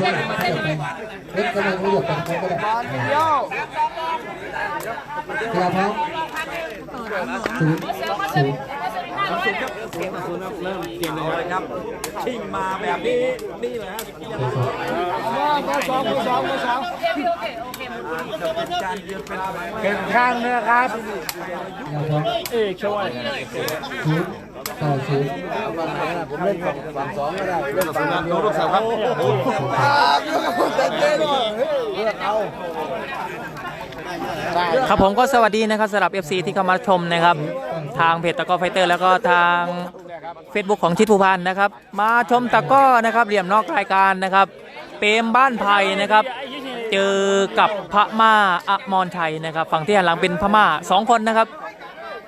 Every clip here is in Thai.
เล็กก็ไม่รู้หยกเป็นก็ได้กีฬาพร้อมศูนย์ศูนย์เริ่มเกมเลยครับ ชิงมาแบบนี้ นี่แหละฮะสองสองสองเป็นการยืนเป็นเก่งข้างนะครับกีฬาพร้อมเอกช่วย ศูนย์ต่อศูนย์เล่นฝั่งสองก็ได้เล่นฝั่งนั้นโน้ตสามครับครับผมก็สวัสดีนะครับสำหรับ FC ที่เข้ามาชมนะครับ ทางเพจตะก้อไฟเตอร์ แล้วก็ทาง Facebook ของชิดภูพันธ์นะครับ มาชมตะก้อนะครับเหลี่ยมนอกรายการนะครับ เปรมบ้านไผ่นะครับ เจอกับพม่าอมรชัยนะครับ ฝั่งที่หันหลังเป็นพม่าสองคนนะครับ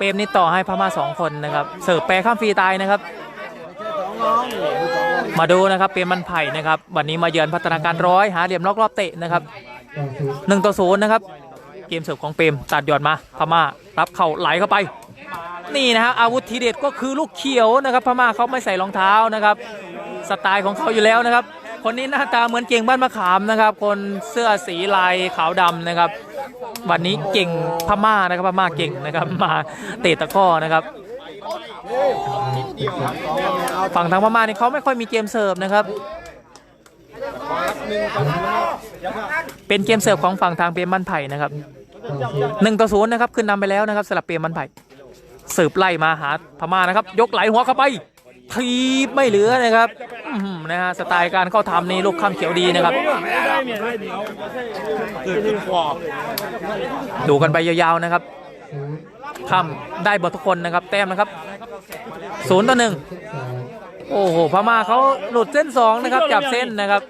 ปรมนี่ต่อให้พม่าสองคนนะครับเสิร์ฟแปรข้ามฟรีตายนะครับ มาดูนะครับเปรมบ้านไผ่นะครับ วันนี้มาเยือนพัฒนาการร้อยหาเหลี่ยมนอกรอบเตะนะครับหนึ่งต่อศูนย์นะครับ เกมเสิร์ฟของเปรมตัดหยอดมาพม่ารับเข่าไหลเข้าไป นี่นะฮะอาวุธทีเด็ดก็คือลูกเขียวนะครับพม่าเขาไม่ใส่รองเท้านะครับ สไตล์ของเขาอยู่แล้วนะครับ คนนี้หน้าตาเหมือนเก่งบ้านมะขามนะครับ คนเสื้อสีลายขาวดำนะครับ วันนี้เก่งพม่านะครับพม่าเก่งนะครับมาเตะตะก้อนะครับฝั่งทางพม่านี่เขาไม่ค่อยมีเกมเสิร์ฟนะครับ เป็นเกมเสิร์ฟของฝั่งทางเปรมมันไผ่นะครับหนึ่งต่อศูนย์นะครับขึ้นนำไปแล้วนะครับสลับเปรมมันไผ่เสืบไล่มาหาพม่านะครับ ยกไหลหัวเข้าไป ทีบไม่เหลือนะครับอื้อหือนะฮะสไตล์การเข้าทำนี่ลูกข้ามเขียวดีนะครับ ดูกันไปยาวๆนะครับข้ามได้หมดทุกคนนะครับแต้มนะครับศูนย์ต่อหนึ่งโอ้โหพม่าเขาหลุดเส้นสองนะครับจับเส้นนะครับ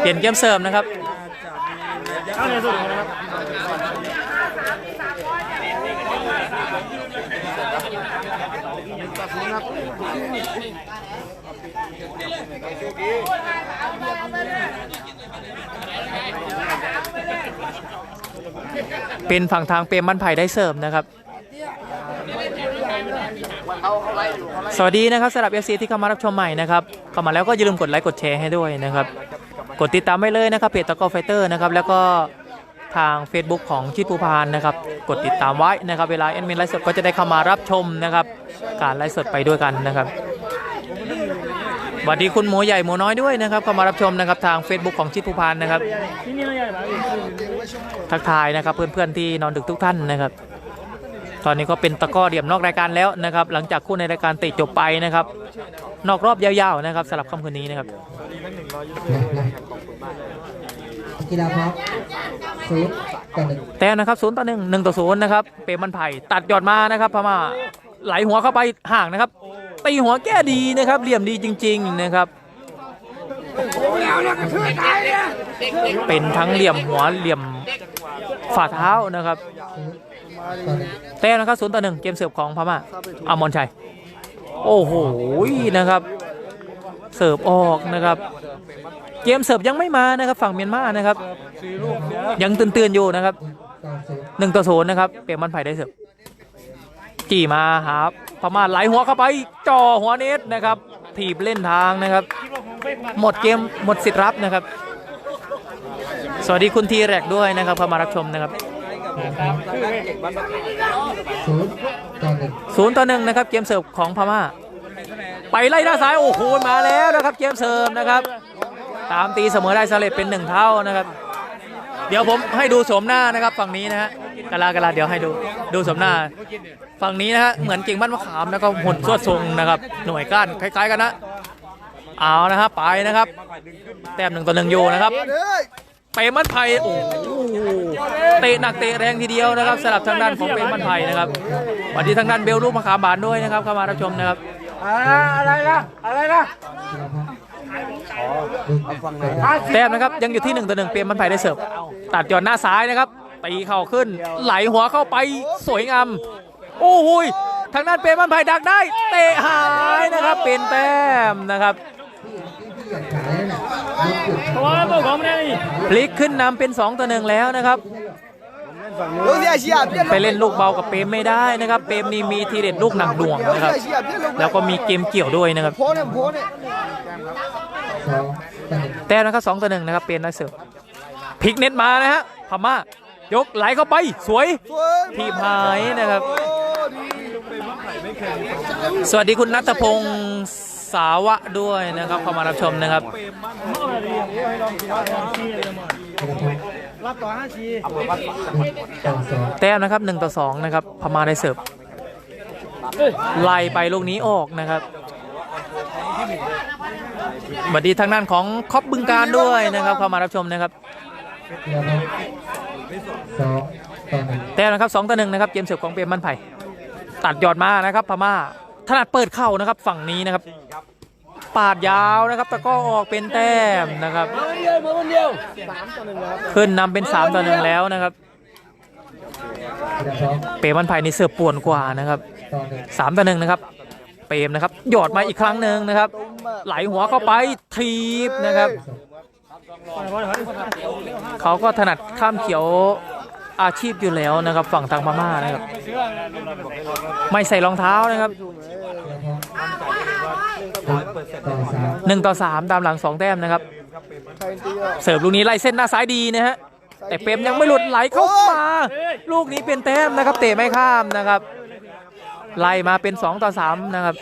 เปลี่ยนเกมเสร์ฟนะครับ เป็นฝั่งทางเปรมบ้านไผ่ได้เสร์ฟนะครับ สวัสดีนะครับสำหรับ FC ที่เข้ามารับชมใหม่นะครับเข้ามาแล้วก็อย่าลืมกดไลค์กดแชร์ให้ด้วยนะครับ กดติดตามไว้เลยนะครับเพจตะกอไฟเตอร์นะครับแล้วก็ ทาง Facebook ของชิดภูพานนะครับ กดติดตามไว้นะครับ เวลาแอดมินไลฟ์สดก็จะได้เข้ามารับชมนะครับ การไลฟ์สดไปด้วยกันนะครับสวัสดีคุณหมูใหญ่หมูน้อยด้วยนะครับเข้ามารับชมนะครับทาง Facebook ของชิดภูพานนะครับ ทักทายนะครับเพื่อนๆที่นอนดึกทุกท่านนะครับ ตอนนี้ก็เป็นตะก้อเดี่ยมนอกรายการแล้วนะครับ หลังจากคู่ในรายการเตะจบไปนะครับ นอกรอบยาวๆนะครับสำหรับค่ำคืนนี้นะครับ กีฬาพร้อมศูนย์ต่อหนึ่งแต้มนะครับศูนย์ต่อหนึ่งหนึ่งต่อศูนย์นะครับ เปรมมันไผ่ตัดหยอดมานะครับพม่าไหลหัวเข้าไปห่างนะครับตีหัวแก้ดีนะครับ เหลี่ยมดีจริง ๆ นะครับ เป็นทั้งเหลี่ยมหัวเหลี่ยมฝ่าเท้านะครับ ต่อหนึ่งแต้มนะครับศูนย์ต่อหนึ่งเกมเสิร์ฟของพม่าอามอนชัย โอ้โหนะครับ เสิร์ฟออกนะครับ เกมเสิร์ฟยังไม่มานะครับฝั่งเมียนมานะครับ ยังตื่นๆอยู่นะครับหนึ่งต่อศูนย์นะครับเปรมมันไผ่ได้เสิร์ฟกี่มาหาพม่าไหลหัวเข้าไปจ่อหัวเน็ตนะครับถีบเล่นทางนะครับ หมดเกมหมดสิทธิ์รับนะครับ สวัสดีคุณทีแรกด้วยนะครับเข้ามารับชมนะครับศูนย์ต่อหนึ่งนะครับเกมเสิร์ฟของพม่า ไปไล่ด้าซ้ายโอ้โหมาแล้วนะครับเกมเสิร์ฟนะครับ ตามตีเสมอได้สำเร็จเป็นหนึ่งเท่านะครับ เดี๋ยวผมให้ดูโฉมหน้านะครับ ฝั่งนี้นะฮะกะลากะลาเดี๋ยวให้ดูดูโฉมหน้า ฝั่งนี้นะฮะเหมือนเก่งบ้านมะขามแล้วก็หุ่นสวดทรงนะครับ หน่วยก้านคล้าย ๆ กันนะเอานะครับไปนะครับ แต้มหนึ่งต่อหนึ่งอยู่นะครับเปมมันไผ่โอ้โหเตะหนักเตะแรงทีเดียวนะครับสลับทางด้านของเปรมมันไผ่นะครับวัสดีทางด้านเบลลูกมะขามบานด้วยนะครับเข้ามารับชมนะครับอะไรนะอะไรนะ แต้มนะครับยังอยู่ที่หนึ่งต่อหนึ่งเปรมมันไผ่ได้เสิร์ฟตัดหย่อนหน้าซ้ายนะครับตีเข่าขึ้น ไหลหัวเข้าไปสวยงามโอ้โหยทางด้านเปรมมันไผ่ดักได้ เตะหายนะครับเป็นแต้มนะครับที่อยากขายน่ะยกหยุดตัวตัวของมันนี่พลิกขึ้นนำเป็น 2 ต่อหนึ่งแล้วนะครับ ไปเล่นลูกเบากับเปมไม่ได้นะครับ เปมนี่มีทีเด็ดลูกหนักดวงนะครับ แล้วก็มีเกมเกี่ยวด้วยนะครับโต่นี่ยแต้นะครับสองต่อหนึ่งนะครับเปมได้เสิร์ฟพลิกเน็ตมานะฮะพม่ายกไหลเข้าไปสวยทีพายนะครับ สวัสดีคุณนัทพงศ์สาวะด้วยนะครับเข้ามารับชมนะครับ รับต่อห้าทีต่อสองแต้มนะครับ1ต่อ2นะครับพม่าได้เสิร์ฟไล่ไปลูกนี้ออกนะครับสวัสดีทางด้านของคอปบึงการด้วยนะครับเข้ามารับชมนะครับแล้วครับสองต่อหนึ่งแต้มนะครับ2ต่อ1นะครับเกมเสิร์ฟของเปรมมันไผ่ตัดยอดมานะครับพม่าถนัดเปิดเข้านะครับฝั่งนี้นะครับ ปาดยาวนะครับตะก้อออกเป็นแต้มนะครับ ขึ้นนำเป็น3ต่อ1แล้วนะครับ เปรมันไผ่นี่เสิร์ฟป่วนกว่านะครับต่อหนึ่งสามต่อหนึ่งนะครับ เปรมนะครับหยอดมาอีกครั้งหนึ่งนะครับ ไหลหัวเข้าไปทีบนะครับ เขาก็ถนัดข้ามเขียวอาชีพอยู่แล้วนะครับ ฝั่งทางพม่านะครับ ไม่ใส่รองเท้านะครับ หนึ่งต่อสามตามหลังสองแต้มนะครับ เสิร์ฟลูกนี้ไล่เส้นหน้าซ้ายดีนะฮะแต่เปมยังไม่หลุดไหลเข้ามา ลูกนี้เป็นแต้มนะครับ เตะไม่ข้ามนะครับ ไล่มาเป็นสองต่อสามนะครับ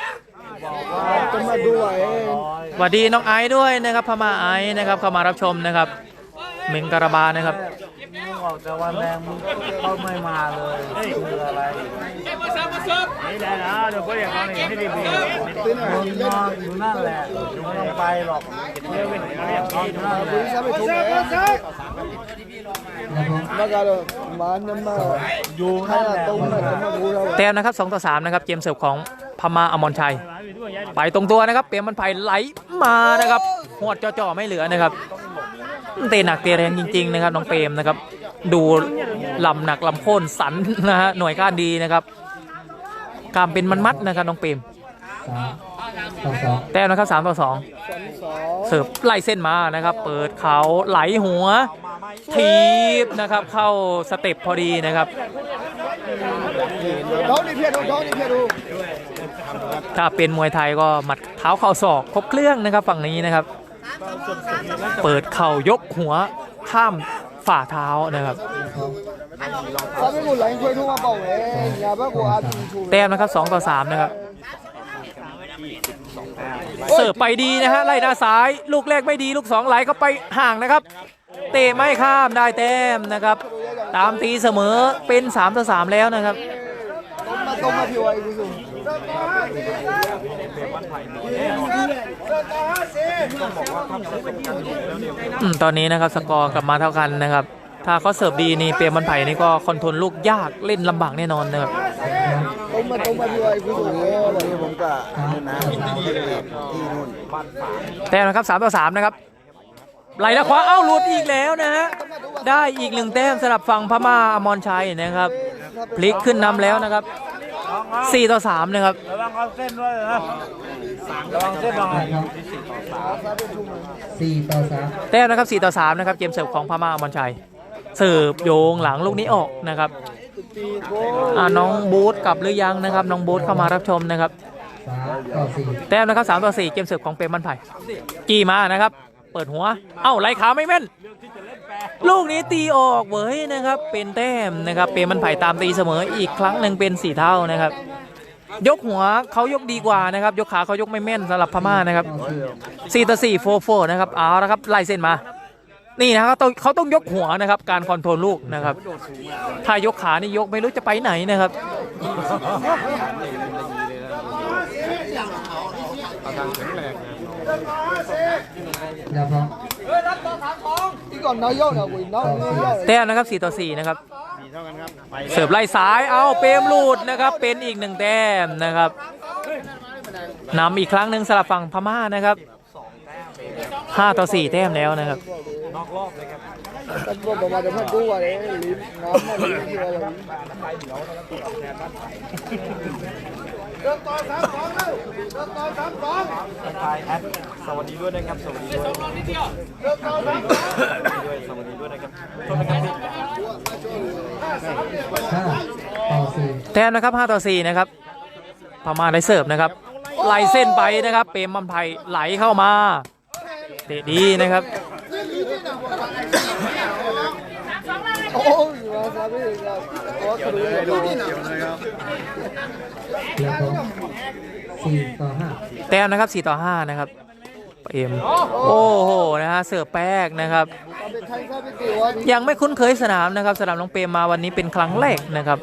สวัสดีน้องไอ้ด้วยนะครับพมาไอ้นะครับเข้ามารับชมนะครับเมงการาบานะครับ มึงออกจากวันแรงมึงก็ไม่มาเลยเฮ้ยคืออะไรไม่ได้นะเดี๋ยวก็อย่างนี้ไม่ดีดีมึงนอนอยู่นั่นแหละไม่ต้องไปหรอกเดี๋ยวไปไหนก็อย่างนี้นั่นแหละนะครับมาน้ำมาอยู่นั่นแหละเต็มนะครับสองต่อสามนะครับเกมเสิร์ฟของพม่าอมรชัย ไปตรงตัวนะครับเปลี่ยนมันไผ่ไหลมานะครับหัวจ่อๆไม่เหลือนะครับ เตะหนักเตะแรงจริง ๆ นะครับน้องเปรมนะครับ ดูลำหนักลำโค่นสันนะฮะหน่วยก้านดีนะครับกามเป็นมันมัดนะครับน้องเปรมแต้มนะครับสามต่อสองเสิร์ฟไล่เส้นมานะครับ เปิดเขาไหลหัว ทีบนะครับ เข้าสเต็ปพอดีนะครับถ้าเป็นมวยไทยก็หมัดเท้าเข่าศอกครบเครื่องนะครับฝั่งนี้นะครับ เปิดเข่ายกหัวข้ามฝ่าเท้านะครับ แต้มนะครับ 2 ต่อ 3 นะครับ เสิร์ฟไปดีนะฮะไล่หน้าซ้าย ลูกแรกไม่ดี ลูก 2 ไหลเข้าไปห่างนะครับ เตะไม่ข้ามได้แต้มนะครับ ตามตีเสมอเป็น 3 ต่อ 3 แล้วนะครับต้มมาพี่ไว้คุณสุ ตอนนี้นะครับสกอร์กลับมาเท่ากันนะครับ ถ้าเขาเสิร์ฟดีนี่เปรมบันไผ่นี่ก็คอนโทรลลูกยากเล่นลำบากแน่นอนนะครับผมมาตรงมาด้วยคุณผู้ผมก็นะที่นู่นแต่นะครับสามต่อสามนะครับไหลแล้วคว้าเอ้าลุดอีกแล้วนะฮะได้อีกหนึ่งแต้มสลับฝั่งพม่าอมรชัยนะครับ พลิกขึ้นนำแล้วนะครับ 4ต่อ3นะครับระวังเอาเส้นด้วยนะระวังเส้นหน่อยสี่ต่อสามแต้มนะครับ4ต่อ3นะครับเกมเสิร์ฟของพม่าอมรชัยเสิร์ฟโยงหลังลูกนี้ออกนะครับอ่าน้องบูธกลับหรือยังนะครับ น้องบูธเข้ามารับชมนะครับสามต่อสี่แต้มนะครับ3ต่อ4เกมเสิร์ฟของเปรมมันไผ่กี่มานะครับ เปิดหัว เอ้าไหลขาไม่แม่น ลูกนี้ตีออกเว้ยนะครับ เป็นแต้มนะครับ เป็นมันไผ่ตามตีเสมออีกครั้งหนึ่งเป็นสี่เท่านะครับ ยกหัวเขายกดีกว่านะครับ ยกขาเขายกไม่แม่นสำหรับพม่านะครับสี่ต่อสี่โฟโฟนะครับเอาละครับไล่เส้นมานี่นะครับเขาต้องยกหัวนะครับ การคอนโทรลลูกนะครับ ถ้ายกขานี่ยกไม่รู้จะไปไหนนะครับเแต้มนะครับ4ต่อ4นะครับเสิร์ฟไล่ซ้ายเอาเปรมลูดนะครับเป็นอีกหนึ่งแต้มนะครับนำอีกครั้งหนึ่งสลับฝั่งพม่านะครับ5ต่อ4แต้มแล้วนะครับ เริ่มต่อสามสองเร็วเดินต่อสามสองทักทายแอดสวัสดีด้วยนะครับ สวัสดีด้วยสวัสดีด้วเริ่มต่อสามสองด้วยสวัสดีด้วยนะครับโทษนะครับาต่อสี่แทนนะครับ5ต่อ4นะครับพมาได้เสิร์ฟนะครับไล่เส้นไปนะครับ เปรมบัมไพไหลเข้ามาเตะดีนะครับ โอ้ยมาซาบิครับโอ้กระดูกเลยดูนี่นะเดี๋ยวผมสี่ต่อห้าแต้มนะครับ4ต่อ5นะครับเปรมโอ้โหนะฮะเสิร์ฟแป๊กนะครับเป็นไทยซาบิติวันยังไม่คุ้นเคยสนามนะครับสนามน้องเปรมมาวันนี้เป็นครั้งแรกนะครับ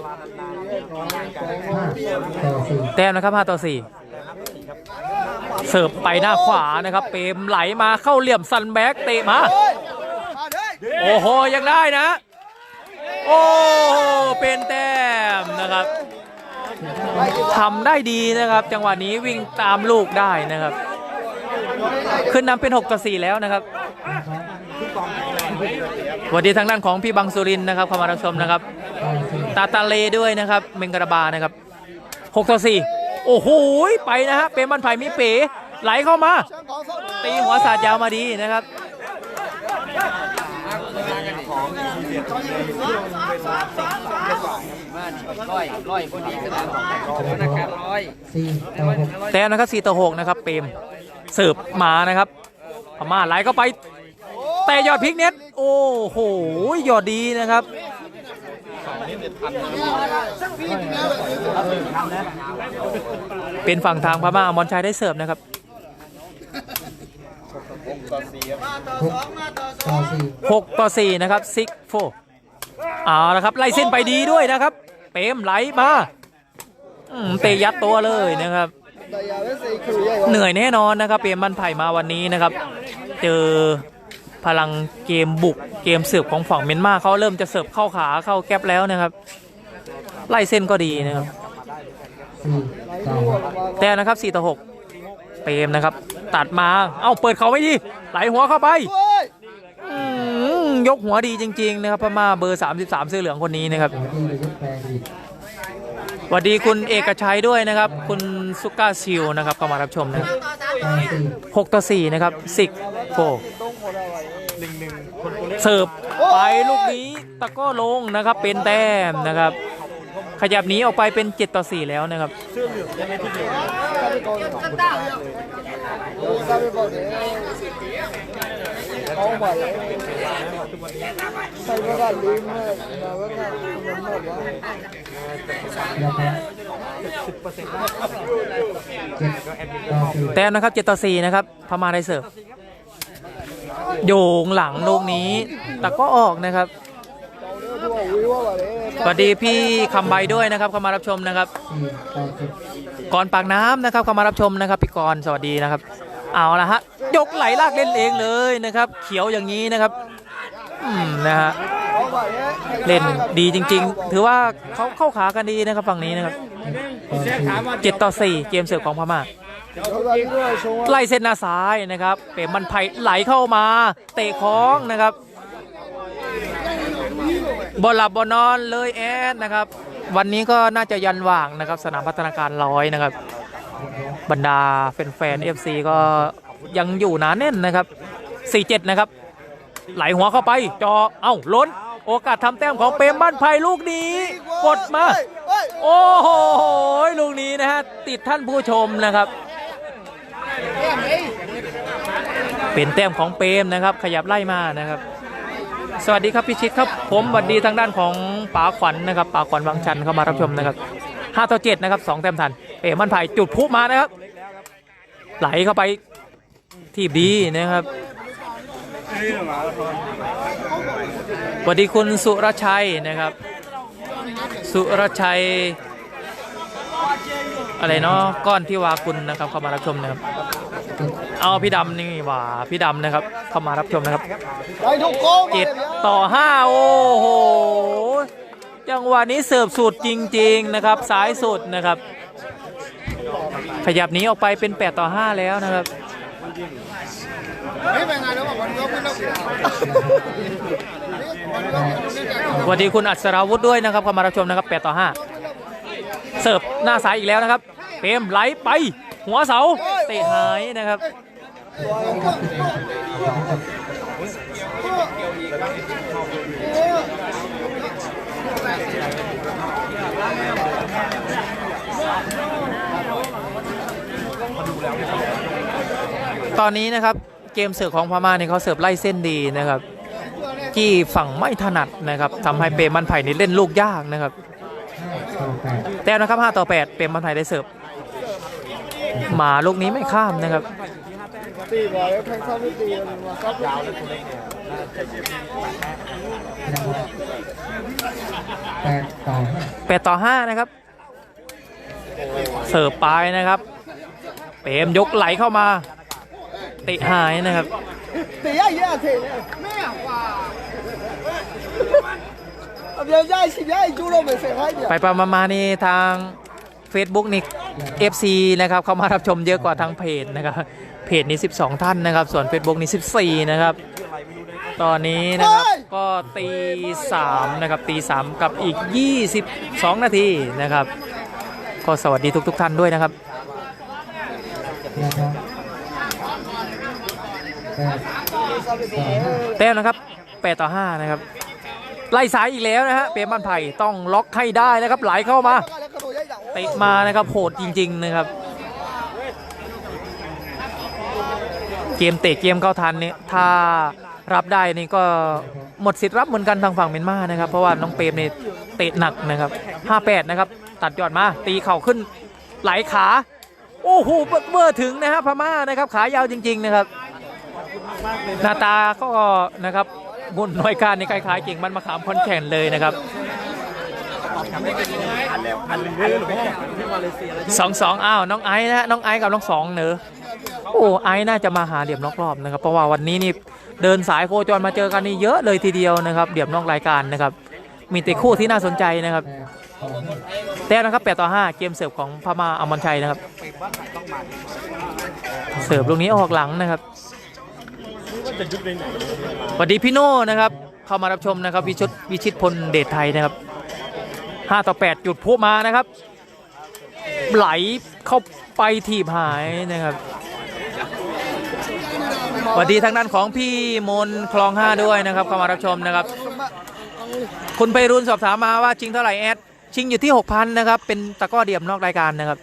ห้าต่อสี่แต้มนะครับ5ต่อ4เสิร์ฟไปหน้าขวานะครับ เปรมไหลมาเข้าเหลี่ยมซันแบ็กเตะมา โอ้โห ยังได้นะ โอ้เป็นแต้มนะครับทำได้ดีนะครับ จังหวะนี้วิ่งตามลูกได้นะครับ ขึ้นนำเป็น6ต่อ4แล้วนะครับสวัสดีทางด้านของพี่บังสุรินนะครับเข้ามารับชมนะครับ ตาตาเลด้วยนะครับ เมงกระบานะครับ6ต่อ4โอ้โหไปนะฮะเป็นมันไผ่มีเป๋ไหลเข้ามา ตีหัวสาดยาวมาดีนะครับ แต้มนะครับ4ต่อ6นะครับเปรมเสิร์ฟมานะครับพม่าไหลเข้าไป แต่ยอดพลิกเน็ตโอ้โหยอดดีนะครับเป็นฝั่งทางพม่ามอมรชัยได้เสิร์ฟนะครับ หกต่อสี่6ต่อ4นะครับซิกโฟเอาละครับไล่เส้นไปดีด้วยนะครับ เปรมไหลมาอืมเตะยัดตัวเลยนะครับแต่ยาเป็นสีคือใหญ่เหนื่อยแน่นอนนะครับเปรมมันไผ่มาวันนี้นะครับ เจอพลังเกมบุกเกมเสิร์ฟของฝั่งเมียนมาเขาเริ่มจะเสิร์ฟเข้าขาเข้าแก๊ปแล้วนะครับ ไล่เส้นก็ดีนะครับสี่ต่อหกแต่นะครับ4ต่อ6เปร มนะครับ ตัดมา เอ้าเปิดเขาไว้ดี ไหลหัวเข้าไปอืมยกหัวดีจริง ๆ นะครับพม่าเบอร์ 33 เสื้อเหลืองคนนี้นะครับหัวที่เลยกแปลงอีกสวัสดีคุณเอกชัยด้วยนะครับ คุณซุก้าซิลนะครับเข้ามารับชมนะครับต่อสี่6ต่อ4นะครับซิกโฟเสิร์ฟไปลูกนี้ตะกร้อลงนะครับเป็นแต้มนะครับ ขยับหนีออกไปเป็น 7 ต่อ 4 แล้วนะครับ แต้มนะครับ 7 ต่อ 4 นะครับพม่าได้เสิร์ฟโยงหลังลูกนี้ แต่ก็ออกนะครับ สวัสดีพี่คำใบด้วยนะครับเข้ามารับชมนะครับสี่ต่อสิบก่อนปากน้ำนะครับเข้ามารับชมนะครับพี่กรณ์สวัสดีนะครับ เอาละฮะยกไหลลากเล่นเองเลยนะครับ เขียวอย่างนี้นะครับอืมนะฮะเอาไปเนี่ยเล่นดีจริง ๆ ถือว่าเขาเข้าขากันดีนะครับฝั่งนี้นะครับต่อสี่เจ็ดต่อสี่เกมเสิร์ฟของพม่าเอาไปด้วยชงว่าไล่เส้นหน้าซ้ายนะครับ เปรมมันไผ่ไหลเข้ามา เตะคล้องนะครับ บอหลับบอนอนเลยแอดนะครับ วันนี้ก็น่าจะยันว่างนะครับ สนามพัฒนาการร้อยนะครับ บรรดาแฟนๆ FC ก็ยังอยู่หนาแน่นนะครับ 4-7 นะครับ ไหลหัวเข้าไป จอเอ้าล้น โอกาสทำแต้มของเปรมบ้านไผ่ลูกนี้ กดมา โอ้โหลูกนี้นะฮะ ติดท่านผู้ชมนะครับ เป็นแต้มของเปรมนะครับ ขยับไล่มานะครับ สวัสดีครับพี่ชิดครับ ผมสวัสดีทางด้านของป๋าขวัญนะครับป๋าขวัญวังชันเข้ามารับชมนะครับ5ต่อ7นะครับ2แต้มทันเป๋มันไผ่จุดพุมานะครับ ไหลเข้าไปทีบดีนะครับสวัสดีคุณสุรชัยนะครับ สุรชัย อะไรเนาะก้อนที่วากุลนะครับเข้ามารับชมนะครับ เอาพี่ดำนี่หว่าพี่ดำนะครับเข้ามารับชมนะครับได้ทุกโกงเจ็ดต่อห้าโอ้โหจังหวะนี้เสิร์ฟสุดจริง ๆนะครับสายสุดนะครับ ขยับหนี้ออกไปเป็น 8 ต่อ 5 แล้วนะครับไม่เป็นไงแล้วบอกวันนี้ไม่ต้องสวัสดีคุณอัศราวุธด้วยนะครับเข้ามารับชมนะครับ 8 ต่อ 5 เสิร์ฟหน้าซ้ายอีกแล้วนะครับเปรมไหลไป หัวเสาเตะหายนะครับตอนนี้นะครับเกมเสิร์ฟของพม่าเนี่ยเขาเสิร์ฟไล่เส้นดีนะครับ ที่ฝั่งไม่ถนัดนะครับทำให้เปรมมันไผ่นี่เล่นลูกยากนะครับ ต่อแปดแต้มนะครับ 5 ต่อ 8 เปรมมันไผ่ได้เสิร์ฟหมาลูกนี้ไม่ข้ามนะครับตีบอลแล้วแทงเข้าไม่ตีมันมาครับยาวเลยแปดต่อห้า8ต่อ 5 นะครับ เสิร์ฟไปนะครับ เปรมยกไหลเข้ามาตะหายนะครับตีอะเยอะตีเลยไม่ เดี๋ยวย่ายสิย่ายจูโรไปเสียให้เดียวไปประมาณมานี่ทาง Facebook นี่เอฟซีนะครับเข้ามารับชมเยอะกว่าทางเพจนะครับเพจนี้ 12 ท่านนะครับ ส่วน Facebook นี้ 14 นะครับ ตอนนี้นะครับก็ตีสามนะครับตีสามกับอีก 22 นาทีนะครับ ก็สวัสดีทุกทุกท่านด้วยนะครับแต้มนะครับ 8 ต่อ 5 นะครับ ไล่สายอีกแล้วนะฮะเปรมบ้านไผ่ต้องล็อกให้ได้นะครับไหลเข้ามาเตะมานะครับโหดจริง ๆนะครับ เกมเตะเกมเข้าทันเนี่ยถ้ารับได้นี่ก็หมดสิทธิ์รับเหมือนกันทางฝั่งเมียนมานะครับ เพราะว่าน้องเปรมเนี่ยเตะหนักนะครับ58นะครับตัดยอดมาตีเข่าขึ้นไหลขาโอ้โหเบอร์ถึงนะฮะพม่านะครับขายาวจริง ๆ นะครับ หน้าตาก็นะครับ บุญน้อยการในคล้ายๆเก่งมันมาขามคอนแข่นเลยนะครับสองสองอ้าวน้องไอ้นะน้องไอ้กับน้องสองเนอะโอ้ไอ้น่าจะมาหาเดี่ยมนอกรอบนะครับเพราะว่าวันนี้นี่เดินสายโคจรมาเจอกันนี่เยอะเลยทีเดียวนะครับเดี่ยมนอกรายการนะครับ มีแต่คู่ที่น่าสนใจนะครับแปดต่อห้าแต้มนะครับ 8 ต่อ 5 เกมเสิร์ฟของพม่าอมรชัยนะครับ เสิร์ฟลูกนี้ออกหลังนะครับ สวัสดีพี่โน่นะครับเข้ามารับชมนะครับวิชุดวิชิตพลเดชไทยนะครับ5ต่อ 8 จุดพุ่มานะครับ ไหลเข้าไปถีบหายนะครับสวัสดีทางด้านของพี่มนคลอง 5 ด้วยนะครับเข้ามารับชมนะครับ คุณไพรุณสอบถามมาว่าชิงเท่าไหร่แอดชิงอยู่ที่ 6,000นะครับเป็นตะก้อเดี่ยมนอกรายการนะครับ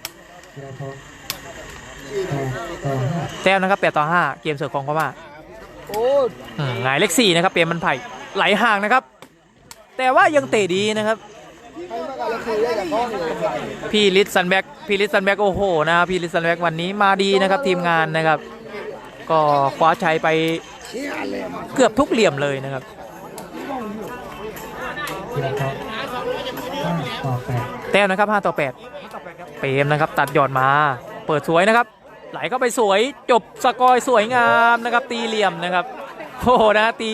แต้มนะครับ8ต่อ 5 เกมเสิร์ฟของพม่าโอ้อืม หงายเลข4นะครับเปรมมันไผ่ไหลห่างนะครับ แต่ว่ายังเตะดีนะครับให้มากันแล้วคือได้อย่างก้อนเลยพี่ลิสซันแบ็กพี่ลิสซันแบ็กโอ้โหนะครับพี่ลิสซันแบ็กวันนี้มาดีนะครับทีมงานนะครับ ก็คว้าชัยไปเกือบทุกเหลี่ยมเลยนะครับนะครับห้าต่อแปดแต้มนะครับ5ต่อ8เปรมนะครับตัดหยอดมา เปิดสวยนะครับ ไหลเข้าไปสวยจบสกอร์สวยงามนะครับ ตีเหลี่ยมนะครับโอ้โหนะตี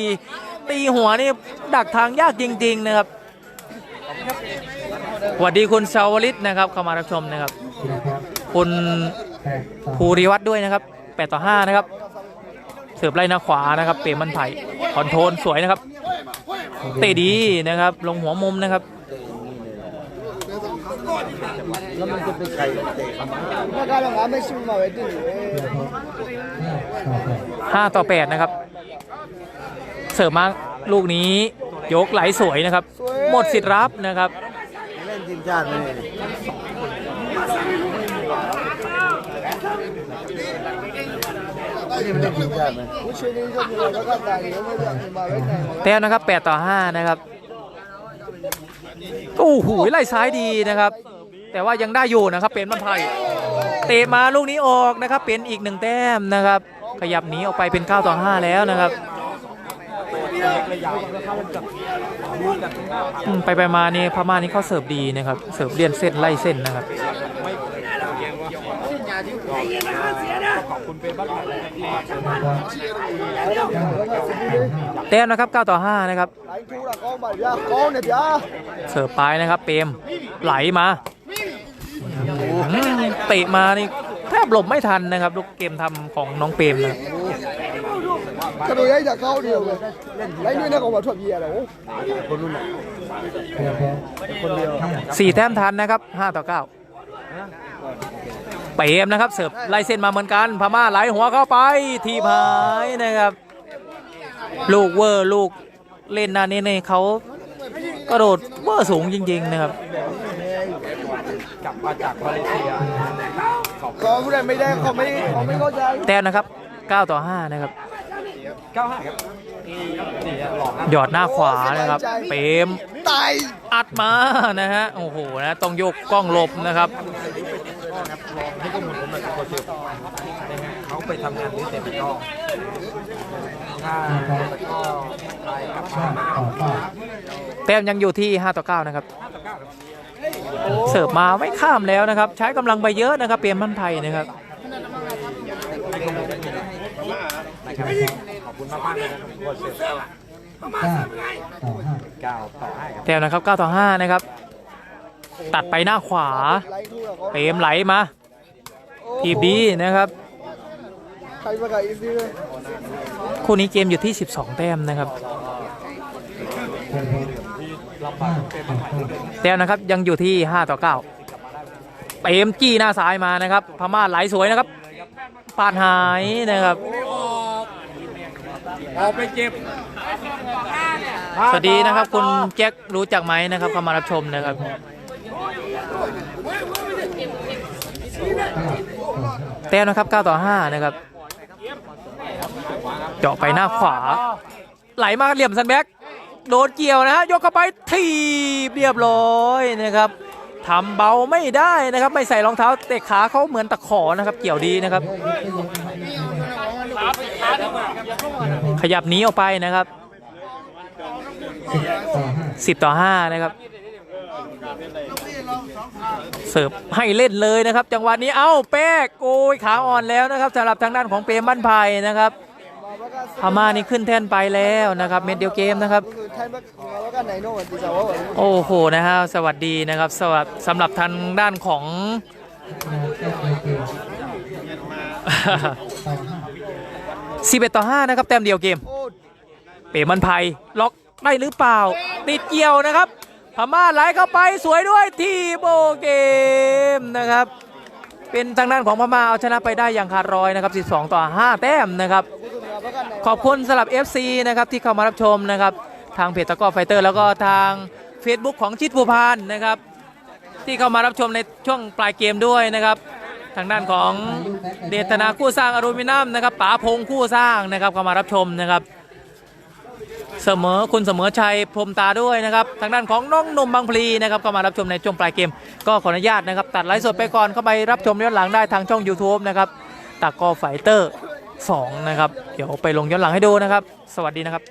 ตีหัวนี่ดักทางยากจริง ๆ นะครับสวัสดีคุณชาวลิตนะครับเข้ามารับชมนะครับ คุณภูริวัตรด้วยนะครับ8ต่อ5นะครับเสิร์ฟไล่หน้าขวานะครับ เปรมมันไผ่คอนโทรลสวยนะครับ เตะดีนะครับ ลงหัวมุมนะครับ แล้วมันจะเป็นไข่เตะถ้าการลงน้ำไม่ชิมมาไว้ดิห้าต่อแปดนะครับ เสริมมาลูกนี้ยกไหลสวยนะครับ หมดสิทธิ์รับนะครับเล่นทีมชาติเลยแต้มนะครับ 8 ต่อ 5 นะครับ โอ้โหไล่ซ้ายดีนะครับ แต่ว่ายังได้อยู่นะครับเป็นบ้านไทยเตะมาลูกนี้ออกนะครับ เป็นอีกหนึ่งแต้มนะครับ ขยับหนีออกไปเป็น9ต่อ5แล้วนะครับไปไปมานี่พม่านี่เขาเสิร์ฟดีนะครับ เสิร์ฟเลี่ยนเส้นไล่เส้นนะครับเต้มนะครับ 9 ต่อ 5 นะครับ เสิร์ฟไปนะครับ เปมไหลมา เตะมานี่แทบหลบไม่ทันนะครับ ลูกเกมทำของน้องเปรมนะกระโดดย้ายจากเข้าเดียวเลยไล่ด้วยนะของวัดทวดเยียร์แล้วคนรุ่นสี่แต้มทันนะครับห้าต่อเก้าเปรมนะครับเสิร์ฟไล่เส้นมาเหมือนกันพม่าไหลหัวเข้าไปทีพายนะครับ ลูกเวอร์ลูกเล่นนานี่เขา กระโดดเวอร์สูงจริง ๆ นะครับ กลับมาจากมาเลเซียก็ผู้ใดไม่ได้เขาไม่เขาไม่เข้าใจแต้มนะครับ 9 ต่อ 5 นะครับ 95ครับนี่ฮะหลอกครับหยอดหน้าขวานะครับ เปรมตายอัดมานะฮะ โอ้โหนะต้องโยกกล้องหลบนะครับให้ข้อมูลผมหน่อยครับโค้ชเชฟเขาไปทำงานที่เต็มก็ถ้าก็ไปกับชาติ แต้มยังอยู่ที่ 5 ต่อ 9 นะครับ เสิร์ฟมาไม่ข้ามแล้วนะครับ ใช้กำลังไปเยอะนะครับ เปรมมันไทยนะครับขอบคุณมากมากเลยนะครับโค้ชเก้าต่อห้าแต้มนะครับ 9 ต่อ 5 นะครับ ตัดไปหน้าขวาไล่คู่กับเปมไหลมาทีบดีนะครับครมากับอีซีเลยคู่นี้เกมอยู่ที่ 12 แต้มนะครับ แต้มนะครับยังอยู่ที่ 5 ต่อ 9 เปรมจี้หน้าซ้ายมานะครับ พม่าไหลสวยนะครับ ปาดหายนะครับออกไปเก็บสวัสดีนะครับ คุณแจ็ครู้จักไหมนะครับเข้ามารับชมนะครับแต้มนะครับ 9 ต่อ 5 นะครับ เจาะไปหน้าขวา ไหลมาเหลี่ยมซันแบ็ก โดนเกี่ยวนะฮะยกเข้าไปทีบเรียบร้อยนะครับทำเบาไม่ได้นะครับ ไม่ใส่รองเท้าเตะขาเขาเหมือนตะขอนะครับ เกี่ยวดีนะครับ ขยับหนีออกไปนะครับ 10 ต่อ 5 นะครับ เสิร์ฟให้เล่นเลยนะครับ จังหวะนี้เอ้าแป๊กโกยขาอ่อนแล้วนะครับสำหรับทางด้านของเปรมบ้านไผ่นะครับ พม่านี่ขึ้นแท่นไปแล้วนะครับ เม็ดเดียวเกมนะครับคือแทนว่าว่ากันไหนโน่นที่จะว่าโอ้โหนะฮะสวัสดีนะครับสวัสสำหรับทางด้านของ11ต่อ5นะครับแต้มเดียวเกม เปมันภัยล็อกได้หรือเปล่า ติดเกี่ยวนะครับพม่าไหลเข้าไปสวยด้วยทีโบเกมนะครับ เป็นทางด้านของพม่าเอาชนะไปได้อย่างขาดรอยนะครับ 12 ต่อ 5 แต้มนะครับ ขอบคุณสำหรับ FC นะครับที่เข้ามารับชมนะครับทางเพจตะกร้อไฟเตอร์ แล้วก็ทาง Facebook ของชิดภูพานนะครับ ที่เข้ามารับชมในช่วงปลายเกมด้วยนะครับ ทางด้านของเดชนาคู่สร้างอลูมิเนียมนะครับป๋าพงคู่สร้างนะครับเข้ามารับชมนะครับเสมอคุณเสมอชัยพรมตาด้วยนะครับ ทางด้านของน้องนมบางพลีนะครับเข้ามารับชมในช่วงปลายเกม ก็ขออนุญาตนะครับ ตัดไลฟ์สดไปก่อนเข้าไปรับชมย้อนหลังได้ทางช่อง YouTube นะครับตากอไฟเตอร์ 2 นะครับ เดี๋ยวไปลงย้อนหลังให้ดูนะครับ สวัสดีนะครับ